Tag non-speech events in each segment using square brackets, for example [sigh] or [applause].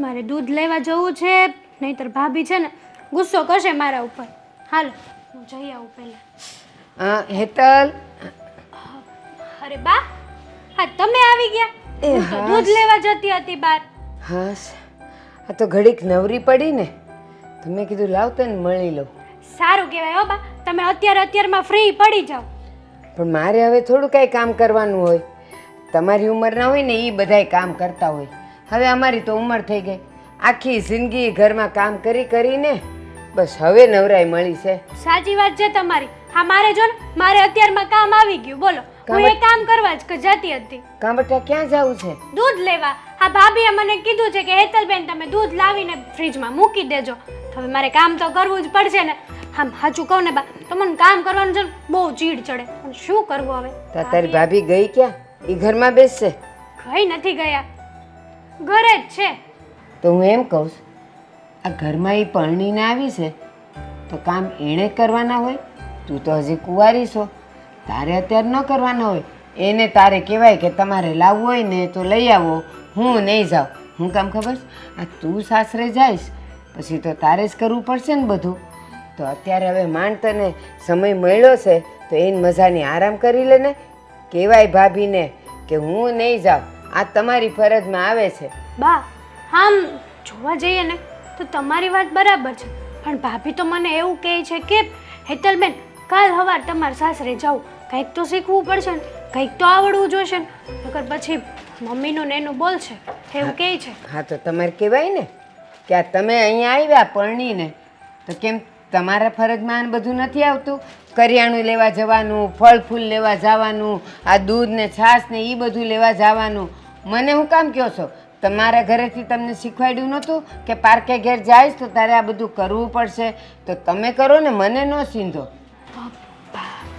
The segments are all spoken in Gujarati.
મારે દૂધ લેવા જવું છે નહીંતર ભાભી છે ને ગુસ્સો કરશે મારા ઉપર. હાલો હું જઈ આવું પહેલાં. હેતલ. અરે બા હા તમે આવી ગયા? એ હું તો. દૂધ લેવા જતી હતી બહાર. હાસ. આ તો ઘડીક નવરી પડી ને તો મેં કીધું લાવ તને મળી લઉં. સારું કહેવાય હો બા તમે અત્યારે અત્યારમાં ફ્રી પડી જાઓ. પણ મારે હવે થોડું કાંઈ કામ કરવાનું હોય. તમારી ઉંમરના હોય ને એ બધાય કામ કરતા હોય. હવે અમારી તો ઉંમર થઈ ગઈ. આખી જિંદગી ઘરમાં કામ કરી કરીને બસ હવે નવરાઈ મળી છે. સાચી વાત છે તમારી. હા મારે જો ને મારે અત્યારમાં કામ આવી ગયું. બોલો હું એ કામ કરવા જ જતી હતી. કાં ક્યાં જવું છે? દૂધ લેવા. હા ભાભીએ મને કીધું છે કે હેતલબેન તમે દૂધ લાવીને ફ્રીજમાં મૂકી દેજો. હવે મારે કામ તો કરવું જ પડશે ને. આમ સાચું કહું ને બા તો મને કામ કરવાનું છે બહુ ચીડ ચડે. પણ શું કરવું હવે? તારી ભાભી ગઈ ક્યાં? એ ઘરમાં બેસશે? કઈ નથી ગયા. ઘરે જ છે. તો હું એમ કહું આ ઘરમાં એ પરણીને આવી છે, તો કામ એણે કરવાના હોય? તું તો હજી કુંવારી છો. તારે અત્યારે ન કરવાના હોય. એને તારે કહેવાય કે તમારે લાવવું હોય ને તો લઈ આવો. હું નહીં જાઉં. હું કામ ખબર? આ તું સાસરે જઈશ, પછી તો તારે જ કરવું પડશે ને બધું. તો અત્યારે હવે માંડ તને સમય મળ્યો છે, તો એની મજાની આરામ કરી લે ને. કહેવાય ભાભીને કે હું નહીં જાઉં. આ તમારી ફરજમાં આવે છે. બા આમ જોવા જઈએ ને તો તમારી વાત બરાબર છે. પણ ભાભી તો મને એવું કહે છે કે હેતલબેન કાલ સવાર તમારે સાસરે જાવ કંઈક તો શીખવું પડશે ને કંઈક તો આવડવું જોઈશે ને. નકર પછી મમ્મીનું ને એનું બોલશે એવું કહે છે. હા તો તમારે કહેવાય ને કે આ તમે અહીંયા આવ્યા પરણીને તો કેમ તમારા ફરજમાં આ બધું નથી આવતું? કરિયાણું લેવા જવાનું ફળ ફૂલ લેવા જવાનું, આ દૂધ ને છાશ ને એ બધું લેવા જવાનું. મને હું કામ કહો છો? તમારા ઘરેથી તમને શીખવાડ્યું નહોતું કે પાર્કે ઘેર જાય તો તારે આ બધું કરવું પડશે? તો તમે કરો ને મને ન સીંધો.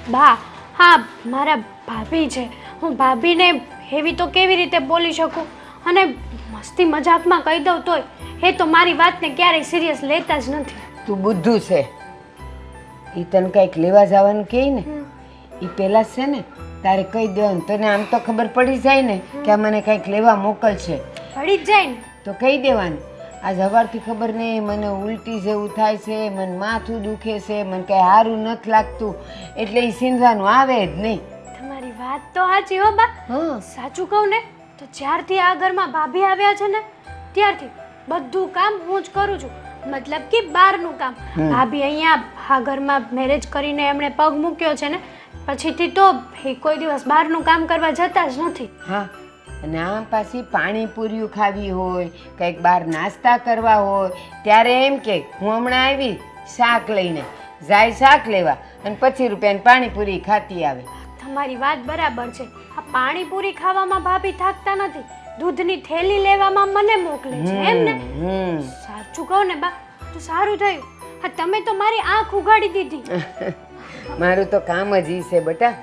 બા, હા, મારા ભાભી છે. હું ભાભીને એવી તો કેવી રીતે બોલી શકું? અને મસ્તી મજાકમાં કહી દઉં તોય, એ તો મારી વાતને ક્યારેય સિરિયસ લેતા જ નથી. તું બુદ્ધું છે. એ તને કંઈક લેવા જવાનું કહે ને એ પહેલાં છે ને તારે કહી દેવાનું. તને આમ તો ખબર પડી જાય ને કે આ મને કંઈક લેવા મોકલશે. પડી જ જાય ને. તો કહી દેવાનું. આજ સવારથી ખબર નહીં મને ઉલટી જેવું થાય છે મને માથું દુખે છે મને કંઈ સારું નથી લાગતું. એટલે એ સિંધવાનું આવે જ નહીં. તમારી વાત તો સાચી હો બા. હા. સાચું કહું ને તો જ્યારથી આ ઘરમાં ભાભી આવ્યા છે ને ત્યારથી બધું કામ હું જ કરું છું. મતલબ કે બહારનું કામ. ભાભી અહીંયા આ ઘરમાં મેરેજ કરીને એમણે પગ મૂક્યો છે ને પછીથી તો એ કોઈ દિવસ બહારનું કામ કરવા જતા જ નથી. હા અને આમ પાછી પાણીપુરીઓ ખાવી હોય કંઈક બહાર નાસ્તા કરવા હોય ત્યારે એમ કે હું હમણાં આવી શાક લઈને જાય શાક લેવા અને પછી રૂપિયાની પાણીપુરી ખાતી આવે. તમારી વાત બરાબર છે. આ પાણીપુરી ખાવામાં ભાભી થાકતા નથી. દૂધની થેલી લેવામાં મને મોકલે છે એમ ને? સાચું કહો ને બા તો સારું થયું. હા તમે તો મારી આંખ ઉગાડી દીધી. [laughs] મારું તો કામ જ ઈ છે બેટા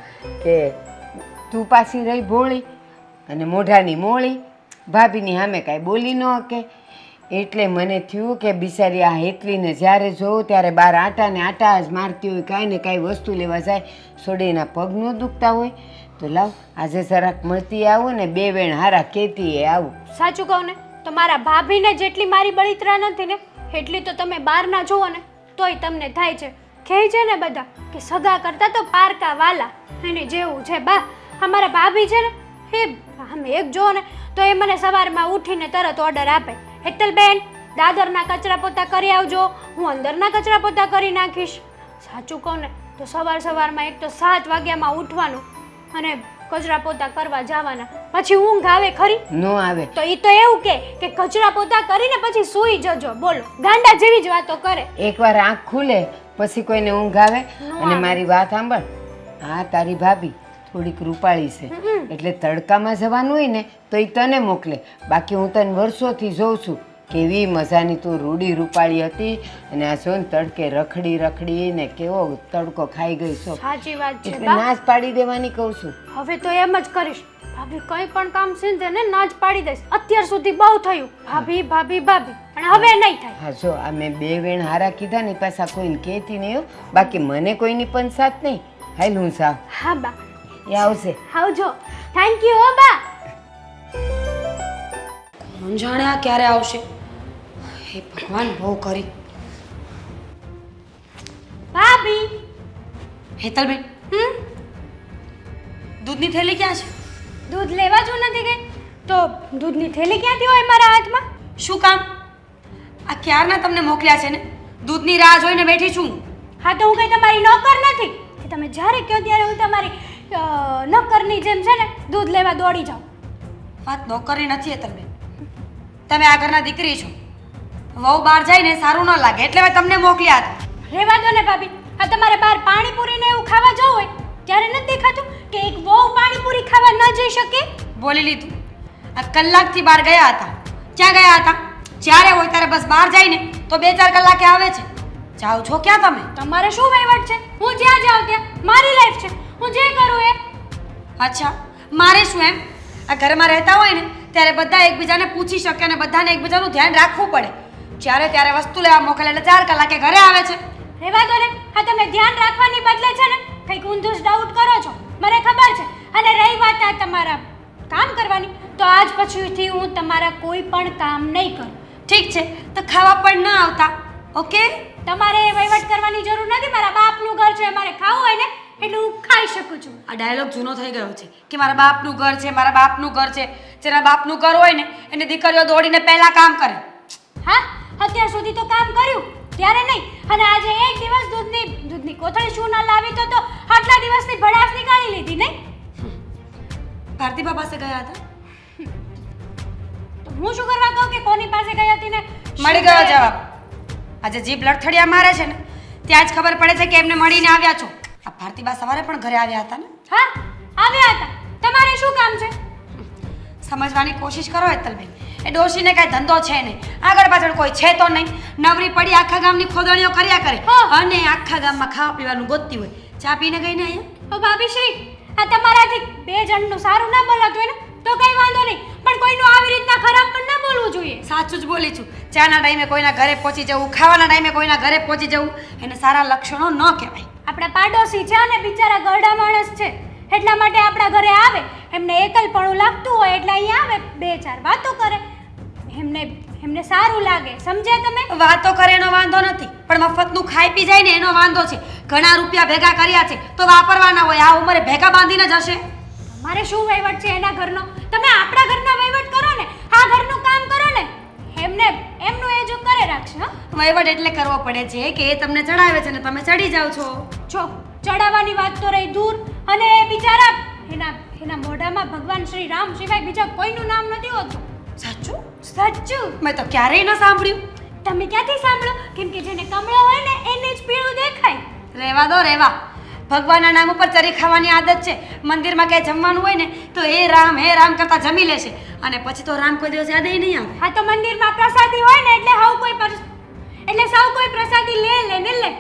કે તું પાછી રહી ભોળી અને મોઢાની મોળી ભાભીની સામે કાંઈ બોલી ન કે એટલે મને થયું કે બિચારી આ હેતલીને જ્યારે જોઉં ત્યારે બાર આટાને આટા જ મારતી હોય કાંઈ ને કાંઈ વસ્તુ લેવા જાય સોડીના પગ ન દુખતા હોય. તો લાવ, આજે જરાક મળતી આવું ને બે વેણ હારા કહેતી એ આવું. સાચું કહું ને, તો મારા ભાભીને જેટલી મારી બળિતરા નથી ને, એટલી તો તમે બહારના જુઓ ને, તોય તમને થાય છે. કહે છે ને બધા કે સગા કરતા તો પારકા વાલા એને જેવું છે બા અમારા ભાભી છે ને એ અમે એક જુઓ ને, તો એ મને સવારમાં ઉઠીને તરત ઓર્ડર આપે. હેતલબેન, દાદરના કચરા પોતા કરી આવજો, હું અંદરના કચરા પોતા કરી નાખીશ. સાચું કહું ને, તો સવાર સવારમાં એક તો સાત વાગ્યામાં ઉઠવાનું અને કચરા પોતા કરવા જવાના. પછી ઊંઘ આવે ખરી? ન આવે. તો એ તો એવું કે કે કચરા પોતા કરીને પછી સૂઈ જજો. બોલો ગાંડા જેવી જ વાતો કરે. એકવાર આંખ ખુલે પછી કોઈને ઊંઘ આવે. અને મારી વાત સાંભળ. હા તારી ભાભી થોડીક રૂપાળી છે. એટલે તડકામાં જવાનું હોય ને તો એ તને મોકલે. બાકી હું તને વર્ષોથી જોઉં છું. કેવી મજાની તું રૂડી રૂપાળી હતી. અને આ જો ને તડકે રખડી રખડી ને કેવો તડકો ખાઈ ગઈ છો. સાચી વાત છે એટલે નાશ પાડી દેવાની કહું છું. હવે તો એમ જ કરીશ. ભાભી કંઈ પણ કામ છે ને તેને જ પાડી દઈશ. અત્યાર સુધી બહુ થયું. ભાભી ભાભી ભાભી. પણ હવે નહીં થાય. હા જો આ મેં બે વેણ હારા કીધા ને પાછા કોઈને કહેતી નહીં બાકી મને કોઈની પણ સાથ નહીં. હાલ હું સાવ હા બા. એ આવશે. આવજો. થેન્ક યુ હો બા. આ ક્યારે આવશે? હે ભગવાન બહુ કરી. ભાભી! હેતલબેન. હમ? દૂધની થેલી ક્યાં છે? દૂધ લેવા જો નથી ગઈ તો દૂધની થેલી ક્યાંથી હોય મારા હાથમાં? શું કામ? આ ક્યારના તમને મોકલ્યા છે ને? દૂધની રાહ જોઈને બેઠી છું હા. તો હું કઈ તમારી નોકર નથી? કે તમે જ્યારે કહો ત્યારે હું તમારી નોકરની જેમ છે ને દૂધ લેવા દોડી જાઉં. વાત નોકરી નથી હેતલબેન. તમે આ ઘરના દીકરી છો. વહુ બહાર જાય ને સારું ન લાગે એટલે મેં તમને મોકલ્યા હતા. રેવા દો ને ભાભી. આ તમારે બહાર પાણીપુરી ને એવું ખાવા જવું હોય ત્યારે નથી દેખાતું કે એક વહુ પાણીપુરી ખાવા ન જઈ શકે? બોલી લીધું. આ કલાકથી બહાર ગયા હતા. ક્યાં ગયા હતા? જ્યારે હોય ત્યારે બસ બહાર જાય ને તો બે ચાર કલાકે આવે છે. જાઓ છો ક્યાં તમે? તમારે શું વહીવટ છે? હું જ્યાં જાઉં ત્યાં મારી લાઈફ છે. હું જે કરું એ અચ્છા મારે શું એમ? આ ઘરમાં રહેતા હોય ને ત્યારે બધા એકબીજાને પૂછી શકે અને બધાને એકબીજાનું ધ્યાન રાખવું પડે. જ્યારે ત્યારે વસ્તુ લેવા મોકલે એટલે ચાર કલાકે ઘરે આવે છે. રહેવા દો ને. હા તમે ધ્યાન રાખવાની બદલે છે ને કંઈક ઊંધું ડાઉટ કરો છો. મને ખબર છે. અને રહી વાત આ તમારા કામ કરવાની તો આજ પછીથી હું તમારા કોઈ પણ કામ નહીં કરું. ઠીક છે. તો ખાવા પણ ના આવતા. ઓકે? તમારે એ વહીવટ કરવાની જરૂર નથી. મારા બાપનું ઘર છે મારે ખાવું હોય ને એટલે હું ખાઈ શકું છું. આ ડાયલોગ જૂનો થઈ ગયો છે કે મારા બાપનું ઘર છે મારા બાપનું ઘર છે. જેના બાપનું ઘર હોય ને એની દીકરીઓ દોડીને પહેલા કામ કરે. હા? અત્યાર સુધી તો કામ કર્યું ત્યારે નહીં. અને આજે એક દિવસ દૂધની દૂધની કોથળી શું ના લાવી તો તો આટલા દિવસની ભડાસ નીકાળી લીધી નહીં? ભારતીબા પાસે ગયા હતા? તો હું શું કરવા કહું કે કોની પાસે ગઈ હતી ને? મળી ગયો જવાબ. આજે જીભ લડથડિયા મારે છે ને ત્યાં જ ખબર પડે છે કે એમને મળીને આવ્યા છો. આ ભારતીબા સવારે પણ ઘરે આવ્યા હતા ને? હા આવ્યા હતા. તમારે શું કામ છે? સમજવાની કોશિશ કરો હેતલબેન. એ ડોશીને કાંઈ ધંધો છે નહીં. આગળ પાછળ કોઈ છે તો નહીં. નવરી પડી આખા ગામની ખોદણીઓ કર્યા કરે. અને આખા ગામમાં ખાવા પીવાનું ગોતતી હોય. ચા પીને ગઈ ને અહીંયા? ઓ ભાભી શ્રી આ તમારાથી બે જણનું સારું ના બોલાતું હોય ને તો કઈ વાંધો નહીં. પણ કોઈનું આવી રીતના ખરાબ પણ ના બોલવું જોઈએ. સાચું જ બોલી છું. ચાના ટાઈમે કોઈના ઘરે પહોંચી જવું ખાવાના ટાઈમે કોઈના ઘરે પહોંચી જવું એને સારા લક્ષણો ન કહેવાય. આપણા પાડોશી છે અને બિચારા ગરડા માણસ છે. એટલા માટે આપણા ઘરે આવે. એમને એકલપણું લાગતું હોય એટલે અહીંયા આવે બે ચાર વાતો કરે. એમને એમને સારું લાગે. સમજ્યા તમે? વાતો કરે એનો વાંધો નથી પણ મફતનું ખાઈ પી જાય ને એનો વાંધો છે. ઘણા રૂપિયા ભેગા કર્યા છે તો વાપરવાના હોય આ ઉંમરે ભેગા બાંધીને જશે મારે શું વહીવટ છે એના ઘરનો? તમે આપણા ઘરના વહીવટ કરો ને આ ઘરનું કામ કરો ને. એમને એમનું એ જો કરે રાખશે વહીવટ એટલે કરવો પડે છે કે એ તમને ચડાવે છે ને તમે ચડી જાઓ છો. જો ચડાવવાની વાત તો રહી દૂર. અને એ બિચારા એના એના મોઢામાં ભગવાન શ્રી રામ સિવાય બીજા કોઈનું નામ નથી હોતું. સાચું? સાચું. મેં તો ક્યારેય ન સાંભળ્યું. તમે ક્યાંથી સાંભળો? કેમ કે જેને કમળો હોય ને એને જ પીળું દેખાય. રહેવા દો રહેવા ભગવાનના નામ ઉપર ચરી ખાવાની આદત છે. મંદિરમાં ક્યાંય જમવાનું હોય ને તો એ રામ હે રામ કરતા જમી લેશે અને પછી તો રામ કોઈ દિવસ યાદ નહીં આવે. હા તો મંદિરમાં પ્રસાદી હોય ને એટલે સૌ કોઈ એટલે સૌ કોઈ પ્રસાદી લે લે ને લે.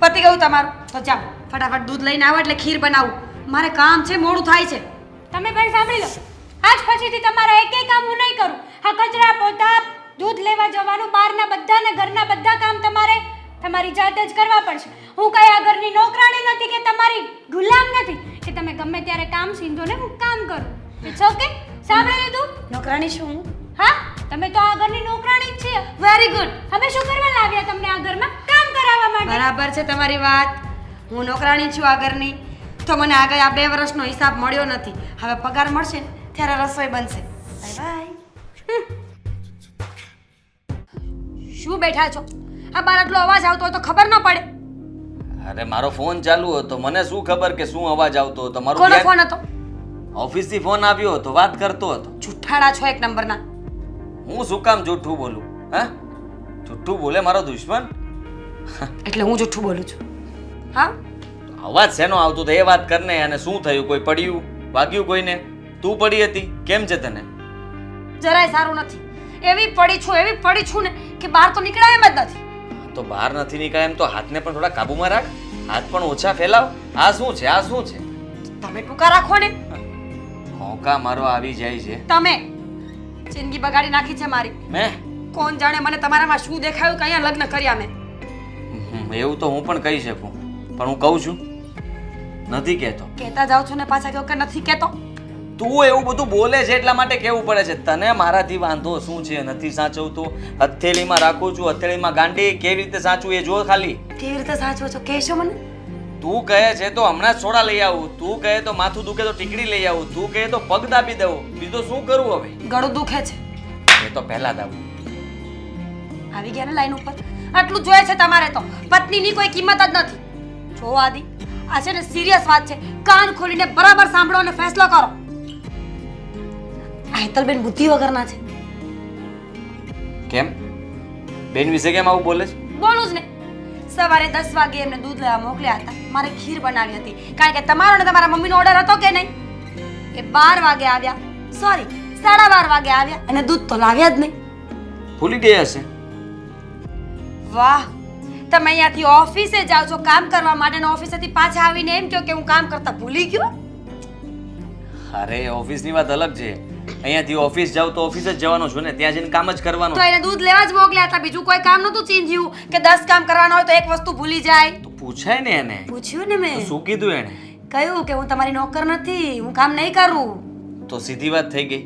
પતી ગયું તમારું. તો જાઓ. ફટાફટ દૂધ લઈને આવો એટલે ખીર બનાવું. મારે કામ છે મોડું થાય છે. તમે પણ સાંભળી લો. આજ પછીથી તમારા એકેય કામ હું નહીં કરું. હા કચરા પોતા દૂધ લેવા જવાનું બહારના બધા ને ઘરના બધા કામ તમારે તમારી જાતે જ કરવા પડશે. હું કઈ આ ઘરની નોકરાણી નથી કે તમારી ગુલામ નથી? કે તમે ગમે ત્યારે કામ સીંધો ને હું કામ કરું? ઇટ્સ ઓકે સાંભળી લીધું? નોકરાણી શું હા? તમે તો આ ઘરની નોકરાણી જ છે. વેરી ગુડ હવે શું કરવા લાવ્યા તમને આ ઘરમાં? કામ કરાવવા માટે. બરાબર છે તમારી વાત. હું નોકરાણી છું આ ઘરની. તો મને આ ગયા બે વર્ષનો હિસાબ મળ્યો નથી. હવે પગાર મળશે ને ત્યારે રસોઈ બનશે. બાય બાય શું બેઠા છો? આ બાર આટલો અવાજ આવતો હોય તો ખબર ન પડે. અરે મારો ફોન ચાલુ હતો. મને શું ખબર કે શું અવાજ આવતો હતો? મારો કોનો ફોન હતો? ઓફિસથી ફોન આવ્યો હતો વાત કરતો હતો. જુઠ્ઠાડા છો એક નંબરના. હું શું કામ જુઠ્ઠું બોલું? હા? જુઠ્ઠું બોલે મારો દુશ્મન? એટલે હું જુઠ્ઠું બોલું છું. હા? અવાજ શેનો આવતો તો એ વાત કરને અને શું થયું? કોઈ પડ્યું? વાગ્યું કોઈને? તું પડી હતી? કેમ છે તને? જરાય સારું નથી. એવી પડી છું એવી પડી છું ને કે બહાર તો નીકળાય એમ જ નથી. તો બહાર નથી નીકળાય એમ તો હાથને પણ થોડા કાબુમાં રાખ. હાથ પણ ઓછા ફેલાવ. આ શું છે? આ શું છે? તમે ટૂંકા રાખો ને. મોકા મારો આવી જાય છે. તમે. જિંદગી બગાડી નાખી છે મારી. મેં કોણ જાણે મને તમારામાં શું દેખાયું કે અહીંયા લગ્ન કર્યા મેં. એવું તો હું પણ કહી શકું. પણ હું કહું છું નથી કહેતો. કહેતા જાઉં છું ને પાછા કહો કે નથી કહેતો? તું એવું બધું બોલે છે એટલા માટે કેવું પડે છે. તને મારાથી વાંધો શું છે? નથી સાચવતું. હથેળીમાં રાખું છું. હથેળીમાં ગાંડી કેવી રીતે સાચવું એ જો ખાલી. કેવી રીતે સાચવો છો? કહેશો મને. તું કહે છે તો હમણાં જ સોડા લઈ આવું. તું કહે તો માથું દુખે તો ટીકડી લઈ આવું. તું કહે તો પગ દાબી દઉં. બીજું શું કરવું હવે? ગળું દુખે છે. એ તો પહેલા દાબું આવી ગયા ને લાઈન ઉપર? આટલું જોઈએ છે તમારે તો. પત્નીની કોઈ કિંમત જ નથી. જો આદિ આ છે ને સિરિયસ વાત છે. કાન ખોલીને બરાબર સાંભળો અને ફેસલો કરો. આ હેતલબેન બુદ્ધિ વગરના છે. કેમ? બેન વિશે કેમ આવું બોલે છે? બોલું જ ને. સવારે દસ વાગે એમને દૂધ લેવા મોકલ્યા હતા. મારે ખીર બનાવી હતી. કારણ કે તમારો ને તમારા મમ્મીનો ઓર્ડર હતો કે નહીં? એ બાર વાગે આવ્યા. સોરી સાડા બાર વાગે આવ્યા. અને દૂધ તો લાવ્યા જ નહીં. ભૂલી ગયા હશે. વાહ તમે અહીંયાથી ઓફિસે જાઓ છો કામ કરવા માટે ને ઓફિસેથી પાછા આવીને એમ કહો કે હું કામ કરતા ભૂલી ગયો? અરે ઓફિસની વાત અલગ છે. અહીંયાથી ઓફિસ જાવ તો ઓફિસ જ જવાનું છું ને ત્યાં જઈને કામ જ કરવાનું. તો એને દૂધ લેવા જ મોકલ્યા હતા બીજું કોઈ કામ નહોતું ચીંધ્યું કે દસ કામ કરવાના હોય તો એક વસ્તુ ભૂલી જાય. તો પૂછાય ને એને. પૂછ્યું ને મેં? શું કીધું એને? કહ્યું કે હું તમારી નોકર નથી હું કામ નહીં કરું. તો સીધી વાત થઈ ગઈ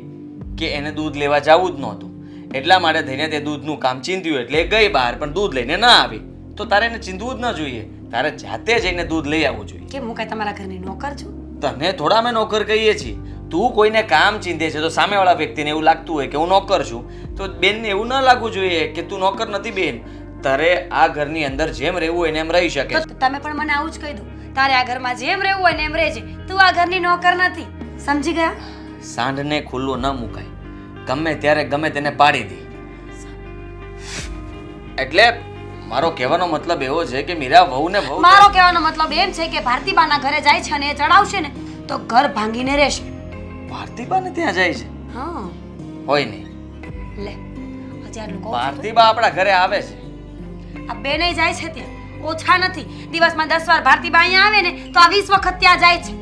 કે એને દૂધ લેવા જવું જ નહોતું. એટલા માટે થઈને તે દૂધનું કામ ચીંધ્યું એટલે ગઈ બહાર પણ દૂધ લઈને ના આવી. તો તારે એને ચીંધવું જ ન જોઈએ. તારે જાતે જઈને દૂધ લઈ આવવું જોઈએ. કે હું કઈ તમારા ઘરની નોકર છું? તને થોડા અમે નોકર કહીએ છીએ. તું કોઈને કામ ચીંધે છે તો સામેવાળા વ્યક્તિને એવું લાગતું હોય કે હું નોકર છું તો બેનને એવું ન લાગવું જોઈએ કે તું નોકર નથી બેન. તારે આ ઘરની અંદર જેમ રહેવું હોય ને એમ રહી શકે. તો તમે પણ મને આવું જ કહી દો. તારે આ ઘરમાં જેમ રહેવું હોય ને એમ રહેજે. તું આ ઘરની નોકર નથી. સમજી ગયા? સાંઢને ખુલ્લો ન મુકાય. ગમે ત્યારે ગમે તેને પાડી દે. એટલે મારો કહેવાનો મતલબ એવો છે કે મીરા વહુને બહુ મારો કહેવાનો મતલબ એમ છે કે ભારતીબાના ઘરે જાય છે અને એ ચડાવશે ને તો ઘર ભાંગીને રહેશે. ભારતીબાને ત્યાં જાય છે? હા. હોય નહીં. લે હજી આટલું કહું ભારતીબા આપણા ઘરે આવે છે. આ બેને જાય છે ત્યાં. ઓછા નથી. દિવસમાં દસ વાર ભારતીબા અહીંયા આવે ને તો આ વીસ વખત ત્યાં જાય છે.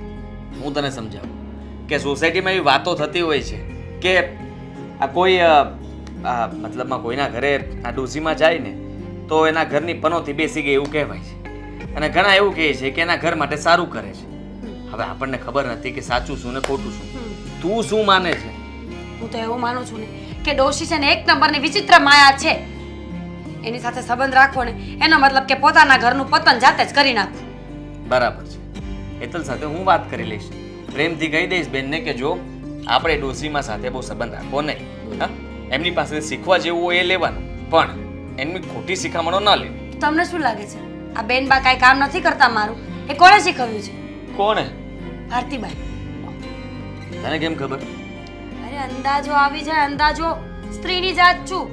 હું તને સમજાવું. કે સોસાયટીમાં એવી વાતો થતી હોય છે કે આ કોઈ આ મતલબમાં કોઈના ઘરે આ ડોસીમાં જાય ને તો એના ઘરની પનોથી બેસી ગઈ એવું કહેવાય છે. અને ઘણા એવું કહે છે કે એના ઘર માટે સારું કરે છે. હવે આપણને ખબર નથી કે સાચું શું ને ખોટું શું. તું શું માને છે? હું તો એવું માનું છું ને કે ડોશી છે ને એક નંબરની વિચિત્ર માયા છે. એની સાથે સંબંધ રાખવો ને એનો મતલબ કે પોતાના ઘરનું પતન જાતે જ કરી નાખવું. બરાબર છે. હેતલ સાથે હું વાત કરી લઈશ. પ્રેમથી કહી દઈશ બેનને કે જો આપણે ડોશીમાં સાથે બહુ સંબંધ રાખવો નહીં. હા? એમની પાસે શીખવા જેવું હોય એ લેવાનું. પણ એમની ખોટી શિખામણો ન લે. તમને શું લાગે છે? આ બેન બા કાંઈ કામ નથી કરતા મારું? એ કોણે શીખવ્યું છે? કોણે? ભારતીબાઈ. તને કેમ ખબર? અરે અંદાજો આવી જાય અંદાજો. સ્ત્રીની જાત છું.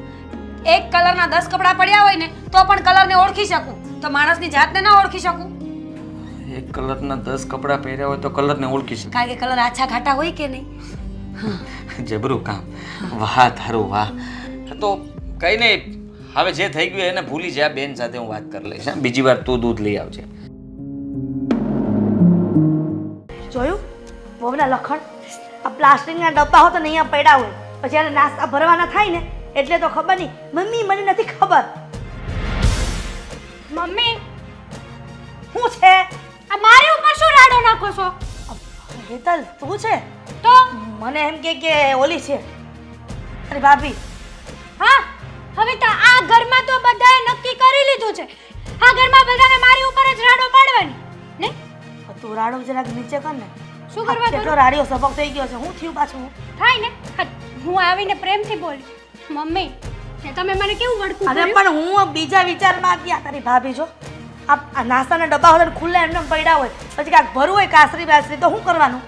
એક કલરના દસ કપડાં પડ્યા હોય ને તો પણ કલરને ઓળખી શકું. તો માણસની જાતને ના ઓળખી શકું. એક કલરના દસ કપડાં પહેર્યા હોય તો કલરને ઓળખી શકું. કારણ કે કલર આછા ઘાટા હોય કે નહીં? જબરું કામ. વાહ તારું વાહ. તો કઈ નહીં હવે જે થઈ ગયું એને ભૂલી જા બેન સાથે હું વાત કરી લઈશ. બીજી વાર તું દૂધ લઈ આવજે. જોયું? વહુના લખણ? આ પ્લાસ્ટિકના ડબ્બા હોય તો અહીંયા પડ્યા હોય. પછી એને નાસ્તા ભરવાના થાય ને એટલે તો ખબર નહીં. મમ્મી મને નથી ખબર. મમ્મી? શું છે? આ મારી ઉપર શું રાડો નાખો છો? હેતલ તું છે? તો? મને એમ કે કે ઓલી છે. અરે ભાભી. હા? હવે તો આ ઘરમાં તો બધાએ નક્કી કરી લીધું છે. આ ઘરમાં બધાને મારી ઉપર જ રાડો પાડવાની ને? તું રાડો જરાક નીચે કર ને. શું કરવા કેટલો રાડ્યો સબક થઈ ગયો છે. હું થયું પાછું? થાય ને? હું આવીને પ્રેમથી બોલી મમ્મી તમે મને કેવું વડકું અરે પણ હું બીજા વિચારમાં ગયા. તારી ભાભી જો આ નાસ્તાના ડબ્બા હોય ખુલ્લા એમને પડ્યા હોય પછી કાંઈક ભરવું હોય કાસરી બાસરી તો શું કરવાનું?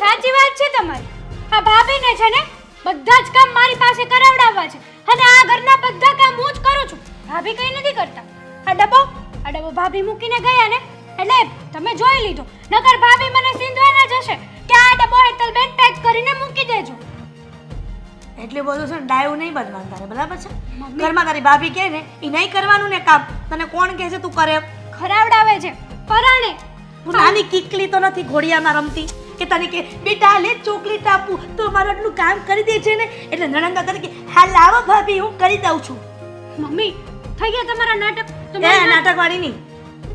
સાચી વાત છે તમારી. આ ભાભીને છે ને બધા જ કામ મારી પાસે કરાવડાવવા છે. અને આ ઘરના બધા કામ હું જ કરું છું. ભાભી કઈ નથી કરતા. આ ડબ્બો આ ડબ્બો ભાભી મૂકીને ગયા ને એટલે તમે જોઈ લીધો. નકર ભાભી મને સીંધવાના જશે કે આ ડબ્બો હેતલબેન પેક કરીને મૂકી દેજો. એટલે બધું છે ને ડાયું નહીં બનવાનું તારે બરાબર છે? ઘરમાં તારી ભાભી કહે ને એ નહીં કરવાનું ને કામ. તને કોણ કહે છે તું કરે? ખરાવડાવે છે. પરાણે. હું નાની કીકલી તો નથી ઘોડિયામાં રમતી. કે તને કે બેટા લે ચોકલેટ આપું તો મારું આટલું કામ કરી દે છે ને. એટલે નણંદા તને કે હા લાવો ભાભી હું કરી દઉં છું. મમ્મી થઈ ગયા તમારા નાટક? તો એ મારા નાટક- નાટકવાળી નહીં.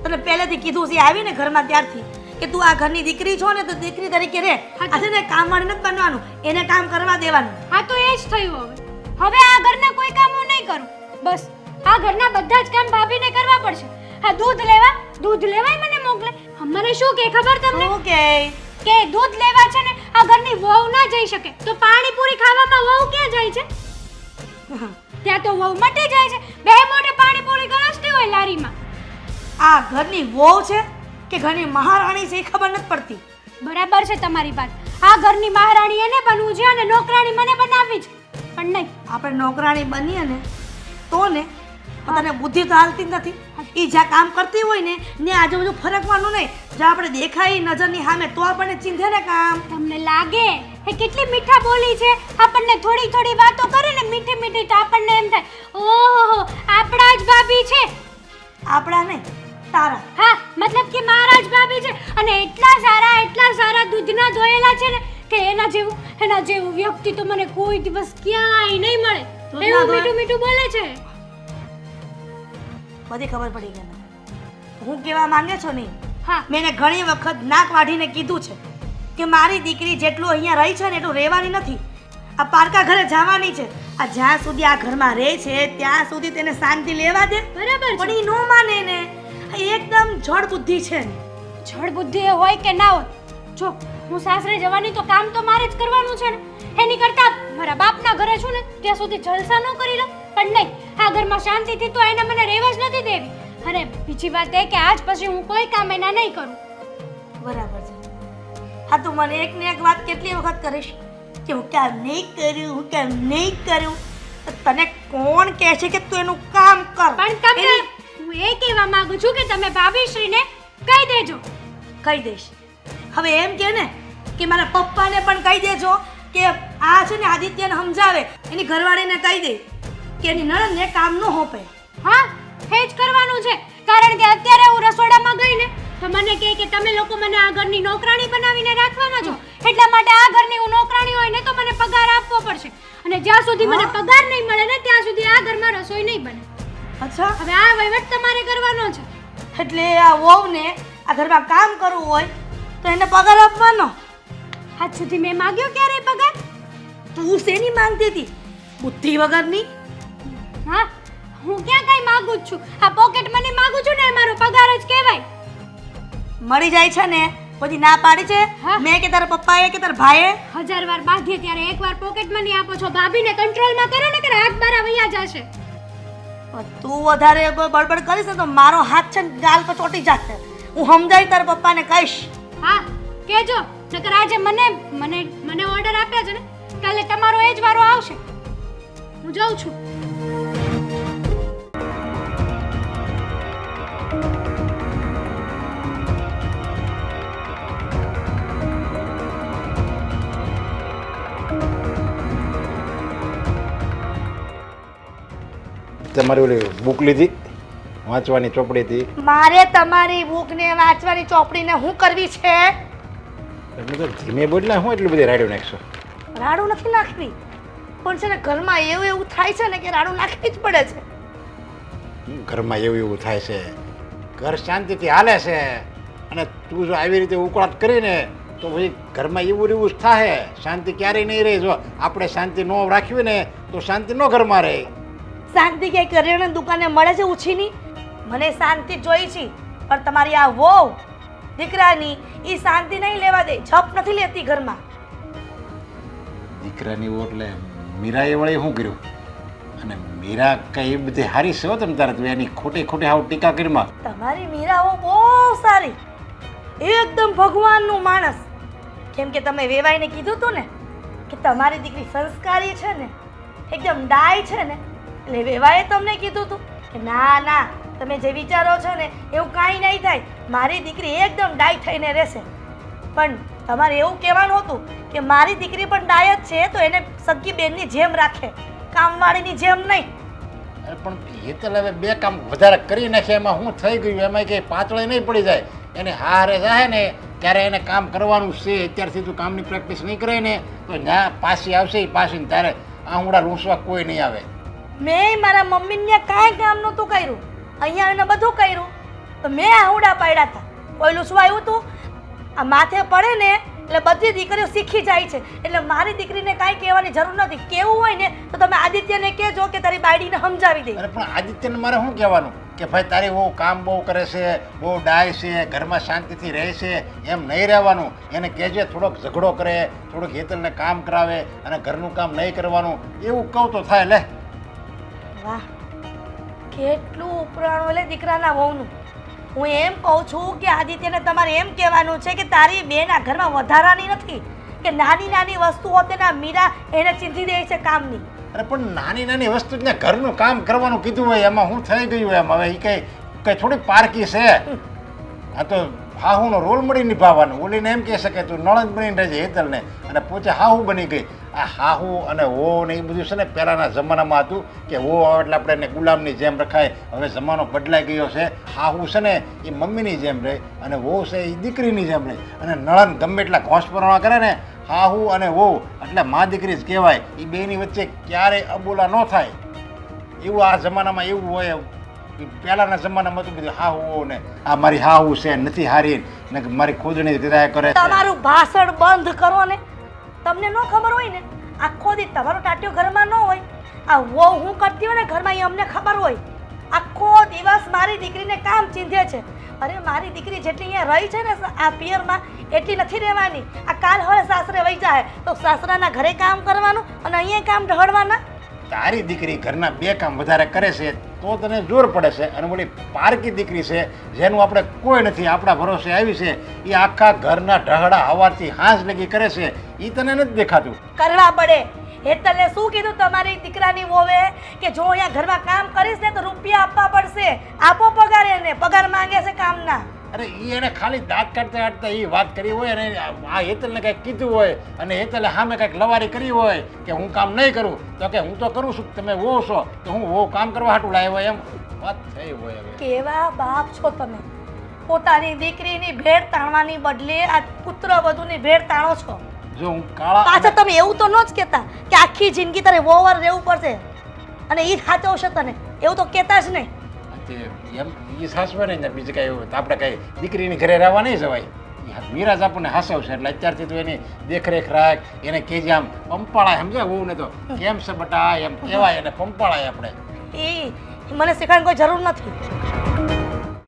તને પહેલેથી કીધું છે આવી ને ઘરમાં ત્યારથી કે તું આ ઘરની દીકરી છો ને તો દીકરી તરીકે રે. આ છે ને કામવાળી નથી બનવાનું એને કામ કરવા દેવાનું. હા તો એ જ થયું હવે. હવે આ ઘરના કોઈ કામ હું નહીં કરું. બસ આ ઘરના બધા જ કામ ભાભીને કરવા પડશે. હા દૂધ લેવા દૂધ લેવાય મને મોકલે. મને શું કે ખબર તમને? ઓકે કે દૂધ લેવા છે ને આ ઘરની વહુ ના જઈ શકે. તો પાણીપુરી ખાવામાં વહુ ક્યાં જાય છે? ત્યાં તો વહુ મટી જાય છે. બે મોઢે પાણીપુરી ગણસતી હોય લારીમાં. આ ઘરની વહુ છે કે ઘરની મહારાણી છે એ ખબર નથી પડતી? બરાબર છે તમારી વાત. આ ઘરની મહારાણી એને બનવું છે અને નોકરાણી મને બનાવવી છે પણ નહીં. આપણે નોકરાણી બનીએ ને તો ને તને બુદ્ધિ તો હાલતી જ નથી. એ જ્યાં કામ કરતી હોય ને ને આજુબાજુ ફરકવાનું નહીં. જો આપણે દેખાય નજરની સામે તો આપણને ચીંધે ને કામ. તમને લાગે એ કેટલી મીઠા બોલી છે? આપણને થોડી થોડી વાતો કરે ને મીઠી મીઠી તો આપણને એમ થાય ઓહો આપણા જ ભાભી છે. આપણા નહીં તારા. હા મતલબ કે મારા જ ભાભી છે. અને એટલા સારા એટલા સારા દૂધના ધોયેલા છે ને કે એના જેવું એના જેવું વ્યક્તિ તો મને કોઈ દિવસ ક્યાંય નહીં મળે. એવું મીઠું મીઠું બોલે છે. બધી ખબર પડી ગઈ મને. હું કહેવા માંગે છો નહીં? હા. મેં એને ઘણી વખત નાક વાઢીને કીધું છે કે મારી દીકરી જેટલું અહીંયા રહી છે ને એટલું રહેવાની નથી. આ પારકા ઘરે જવાની છે. આ જ્યાં સુધી આ ઘરમાં રહે છે ત્યાં સુધી તેને શાંતિ લેવા દે. બરાબર પણ એ નો માને ને. એકદમ જળ બુદ્ધિ છે ને. જળ બુદ્ધિ એ હોય કે ના હોય? જો હું સાસરે જવાની તો કામ તો મારે જ કરવાનું છે ને. એની કરતા મારા બાપના ઘરે છું ને ત્યાં સુધી જલસા ન કરી લઉં પણ નહીં આ ઘરમાં શાંતિથી તો એને મને રહેવા જ નથી દેવી. અને બીજી વાત એ કે આજ પછી હું કોઈ કામ એના નહીં કરું. બરાબર છે. હા તું મને એક ને એક વાત કેટલી વખત કરીશ કે હું કામ નહીં કર્યું હું કામ નહીં કર્યું તને કોણ કહે છે કે તું એનું કામ કર? પણ તમને હું એ કહેવા માંગુ છું કે તમે ભાભીશ્રીને કહી દેજો. કહી દઈશ. હવે એમ કે ને કે મારા પપ્પાને પણ કહી દેજો કે આ છે ને આદિત્યને સમજાવે. એની ઘરવાળીને કહી દે. કે એની નણંદને કામ ન હોપે. હા એ જ કરવાનું છે. કારણ કે અત્યારે હું રસોડામાં ગઈ ને તો મને કહે કે તમે લોકો મને આ ઘરની નોકરાણી બનાવીને રાખવાના છો. એટલા માટે આ ઘરની હું નોકરાણી હોય ને તો મને પગાર આપવો પડશે. અને જ્યાં સુધી મને પગાર નહીં મળે ને ત્યાં સુધી આ ઘરમાં રસોઈ નહીં બને. અચ્છા. હવે આ વહીવટ તમારે કરવાનો છે. એટલે આ વહુને આ ઘરમાં કામ કરવું હોય તો એને પગાર આપવાનો? આજ સુધી મેં માગ્યો ક્યારે પગાર? તું શેની માંગતી હતી? બુદ્ધિ વગરની? હા? હું ક્યાં કઈ માંગુ જ છું? આ પોકેટ મની માંગુ છું ને એ મારો પગાર જ કહેવાય. મળી જાય છે ને પછી ના પાડી છે? હા. મેં કે તારા પપ્પાએ કે તારા ભાઈએ? હજાર વાર બાંધીએ ત્યારે એકવાર પોકેટ મની આપો છો ભાભીને કંટ્રોલમાં કરો ને કે હાથ બારા વૈયા જશે. પણ તું વધારે બ- બડબડ કરીશ ને તો મારો હાથ છે ને ગાલ પર ચોટી જશે. હું સમજાવી તારા પપ્પાને કહીશ. હા કેજો નકર આજે મને મને મને ઓર્ડર આપ્યા છે ને કાલે તમારો એ જ વારો આવશે. હું જાઉં છું. તમારી ઓલી બુક લીધી? વાંચવાની ચોપડી હતી. મારે તમારી બુકને વાંચવાની ચોપડીને હું કરવી છે? તમે તો ધીમે બોલના હું એટલી બધી રાડું નાખશો. રાડું નથી નાખવી. પણ છે ને ઘરમાં એવું એવું થાય છે ને કે રાડું નાખવી જ પડે છે. ઘરમાં એવું એવું થાય છે. ઘર શાંતિથી હાલે છે. અને તું જો આવી રીતે ઉકળાટ કરીને તો પછી ઘરમાં એવું એવું જ થાય શાંતિ ક્યારેય નહીં રહે. જો આપણે શાંતિ ન રાખવી ને તો શાંતિ ન ઘરમાં રહે. શાંતિ ક્યાંય કરિયાણા દુકાને મળે છે ઉછીની? મને શાંતિ જોઈ છે પણ તમારી આ વહુ દીકરાની એ શાંતિ નહીં લેવા દે છપ નથી લેતી ઘરમાં. દીકરાની વો એટલે મીરાએ વળે શું કર્યું? અને મીરા કઈ બધી હારી છે તમે તારે તું એની ખોટી ખોટી હાવ ટીકા કરીમાં તમારી મીરાઓ બહુ સારી. એકદમ ભગવાનનું માણસ. કેમ કે તમે વેવાઈને કીધું હતું ને કે તમારી દીકરી સંસ્કારી છે ને એકદમ ડાય છે ને એટલે વેવાએ તમને કીધું હતું કે ના ના, તમે જે વિચારો છો ને, એવું કાંઈ નહીં થાય. મારી દીકરી એકદમ ડાય થઈને રહેશે. પણ તમારે એવું કહેવાનું હતું કે મારી દીકરી પણ ડાય જ છે, તો એને સગી બેનની જેમ રાખે. કામવાળીની જેમ નહીં. અરે, પણ તો હવે બે કામ વધારે કરી નાખે, એમાં શું થઈ ગયું? એમાં કંઈ પાતળે નહીં પડી જાય. એને હારે જાય ને, ત્યારે એને કામ કરવાનું છે અત્યારથી તું કામની પ્રેક્ટિસ નહીં કરે ને, તો ના, પાછી આવશે પાછી તારે આંગળા રૂંસવા કોઈ નહીં આવે. મેં મારા મમ્મીને કાંઈ કામ નહોતું કર્યું. અહીંયા એને બધું કર્યું. તો મેં આવડા પાડ્યા હતા. કોઈલું શું આવ્યું હતું આ માથે પડે ને એટલે બધી દીકરીઓ શીખી જાય છે. એટલે મારી દીકરીને કાંઈ કહેવાની જરૂર નથી. કેવું હોય ને તો તમે આદિત્યને કહેજો કે તારી બાયડીને સમજાવી દે. પણ આદિત્યને મારે શું કહેવાનું? કે ભાઈ, તારી બહુ કામ બહુ કરે છે, બહુ ડાય છે, ઘરમાં શાંતિથી રહે છે, એમ નહીં રહેવાનું. એને કહેજે થોડોક ઝઘડો કરે, થોડુંક હેતલને કામ કરાવે અને ઘરનું કામ નહીં કરવાનું. એવું કહું તો થાય, લે. વાહ, કેટલું ઉપરાણું એટલે દીકરાના વહુનું. હું એમ કહું છું કે આદિત્યને તમારે એમ કહેવાનું છે કે તારી બેના ઘરમાં વધારાની નથી, કે નાની નાની વસ્તુઓ તેના મીરા એને ચીંધી દે છે કામની. અરે પણ નાની નાની વસ્તુ જ ઘરનું કામ કરવાનું કીધું હોય, એમાં હું થઈ ગયું એમ? હવે એ કઈ કઈ થોડી પારકી છે. આ તો હાહુનો રોલ મળી નિભાવવાનો. ઓલીને એમ કહી શકે તું નળદ બની રહેજે હેતલને. અને પોતે હાહુ બની ગઈ. આ હાહુ અને હો ને એ બધું છે ને પહેલાંના જમાનામાં હતું કે હો એટલે આપણે એને ગુલામની જેમ રખાય. હવે જમાનો બદલાઈ ગયો છે. હાહુ છે ને એ મમ્મીની જેમ રહે અને ઓ છે એ દીકરીની જેમ રહે. અને નળન ગમે એટલા ઘોંસપરવા કરે ને, હાહુ અને ઓ એટલે મા દીકરી જ કહેવાય. એ બેની વચ્ચે ક્યારેય અબોલા ન થાય. એવું આ જમાનામાં એવું હોય. પહેલાના જમાનામાં તો બધું હાહુ ને, આ મારી હાહુ છે, નથી હારી. ને મારી ખોદણી કરે તમારું ભાષણ બંધ કરો ને. તમને ન ખબર હોય ને, આખો દી તમારો ટાટિયો ઘરમાં ન હોય. આ વહુ હું કરતી હોય ને ઘરમાં, એ અમને ખબર હોય. આખો દિવસ મારી દીકરીને કામ ચીંધે છે. અરે, મારી દીકરી જેટલી અહીંયા રહી છે ને, આ પિયરમાં, એટલી નથી રહેવાની. આ કાલ હવે સાસરે વહી જાય. તો સાસરાના ઘરે કામ કરવાનું અને અહીંયા કામ ઢળવાના તારી દીકરી ઘરના બે કામ વધારે કરે છે તો તને જોર પડે છે. અને બોલી પારકી દીકરી છે, જેનું આપણે કોઈ નથી, આપણા ભરોસે આવી છે. એ આખા ઘરના ઢહડા હવાથી હાંસ લગી કરે છે. એ તને નથી દેખાતું. કરવા પડે. હેતલે શું કીધું તમારી દીકરાની વોવે? કે જો અહીંયા ઘરમાં કામ કરીશ ને તો રૂપિયા આપવા પડશે. આપો પગાર એને. પગાર માંગે છે કામના. અરે એ એને ખાલી દાંત કાઢતા કાઢતા એ વાત કરી હોય અને આ હેતલને કંઈક કીધું હોય અને હેતલે સામે કંઈક લવારી કરી હોય કે હું કામ નહીં કરું તો કે હું તો કરું છું તમે વહુ છો તો હું વો કામ કરવા હાટું લાવ્યો એમ. વાત થઈ હોય હવે. કેવા બાપ છો તમે? પોતાની દીકરીની ભેટ તાણવાની બદલે આ પુત્ર વધુની ભેટ તાણો છો. જો હું કાળા પાછા તમે એવું તો ન જ કહેતા કે આખી જિંદગી તારે વોવર રહેવું પડશે અને એ સાચવશે તને. એવું તો કહેતા જ નહીં. તે એમ એ સાસવે નહીં બીજું કાંઈ એવું આપણે કાંઈ દીકરીની ઘરે રહેવા નહીં જવાય. વિરાજ આપણને હસાવશે એટલે અત્યારથી તો એની દેખરેખ રાખ, એને કહેજે આમ, પંપાળાય સમજે હું ને તો? કેમ છે બટા? એમ કહેવાય એને પંપાળાય આપણે. એ મને શીખવાની કોઈ જરૂર નથી.